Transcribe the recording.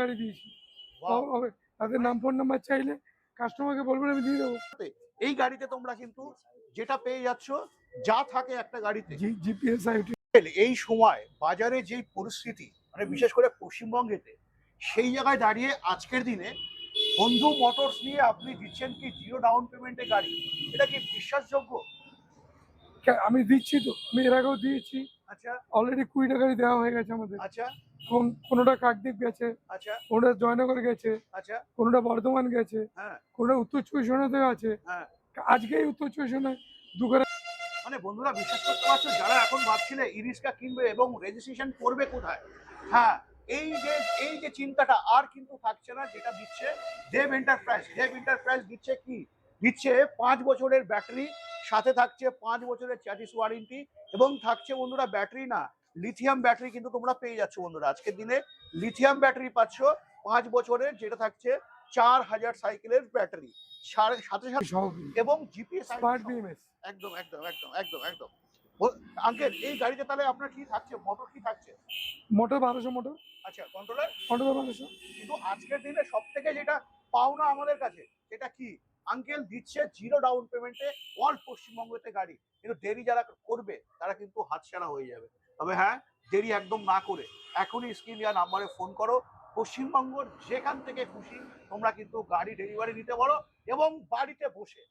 গাড়ি দিয়েছি। হবে। তাদের নাম ফোন নাম্বার চাইলে কাস্টমারকে বলবেন আমি দিয়ে দেবো। এই গাড়িতে তোমরা কিন্তু যেটা পেয়ে যাচ্ছ যা থাকে একটা গাড়িতে। জিপিএস আইটি এই সময় বাজারে যে পরিস্থিতি মানে বিশেষ করে পশ্চিমবঙ্গেতে সেই জায়গায় দাঁড়িয়ে আজকের দিনে বন্ধু মোটরস নিয়ে আপনি দিচ্ছেন কি জিরো ডাউন পেমেন্টে গাড়ি? এটা কি বিশ্বাসযোগ্য? আমি দিচ্ছি তো। আমি এর আগেও দিয়েছি। আচ্ছা। অলরেডি কুড়ি টাকারই দেওয়া হয়ে গেছে আমাদের। আচ্ছা। কোনোটা কাকদ্বীপ গেছে আচ্ছা। কোনোটা জয়নগর গেছে আচ্ছা। কোনোটা বর্ধমান গেছে হ্যাঁ। কোনোটা উত্তর চব্বিশ পরগনাতেও আছে। হ্যাঁ। আজকেই উত্তর চব্বিশ পরগনায় দু মানে বন্ধুরা বিশ্বাস করতে পারছ যারা এখন ভাবছিলে ইরিস্কা কিনবে এবং রেজিস্ট্রেশন করবে কোথায়? হ্যাঁ এই যে এই যে চিন্তাটা আর কিন্তু থাকছে না যেটা দিচ্ছে দেব এন্টারপ্রাইজ দেব এন্টারপ্রাইজ দিচ্ছে কি? দিচ্ছে পাঁচ বছরের ব্যাটারি সাথে থাকছে পাঁচ বছরের চ্যাটিস ওয়ারেন্টি এবং থাকছে বন্ধুরা ব্যাটারি না লিথিয়াম ব্যাটারি কিন্তু তোমরা পেয়ে যাচ্ছ বন্ধুরা। আজকের দিনে লিথিয়াম ব্যাটারি পাচ্ছ পাঁচ বছরের যেটা থাকছে চার হাজার সাইকেলের ব্যাটারি। সাথে সাথে এবং জিপিএস একদম একদম একদম একদম একদম। আঙ্কেল এই গাড়িতে তাহলে আপনার কি থাকছে? মোটর কি থাকছে? মোটর বারোশো মোটর। আচ্ছা কন্ট্রোলার? বারোশো। কিন্তু আজকের দিনে সব থেকে যেটা পাওনা আমাদের কাছে সেটা কি? আঙ্কেল দিচ্ছে জিরো ডাউন পেমেন্টে অল পশ্চিমবঙ্গতে গাড়ি। কিন্তু দেরি যারা করবে, তারা কিন্তু হাতছাড়া হয়ে যাবে। তবে হ্যাঁ দেরি একদম না করে এখনই স্ক্রিন দেওয়া নাম্বারে ফোন করো। পশ্চিমবঙ্গর যেখান থেকে খুশি, তোমরা কিন্তু গাড়ি ডেলিভারি নিতে পারো এবং বাড়িতে বসে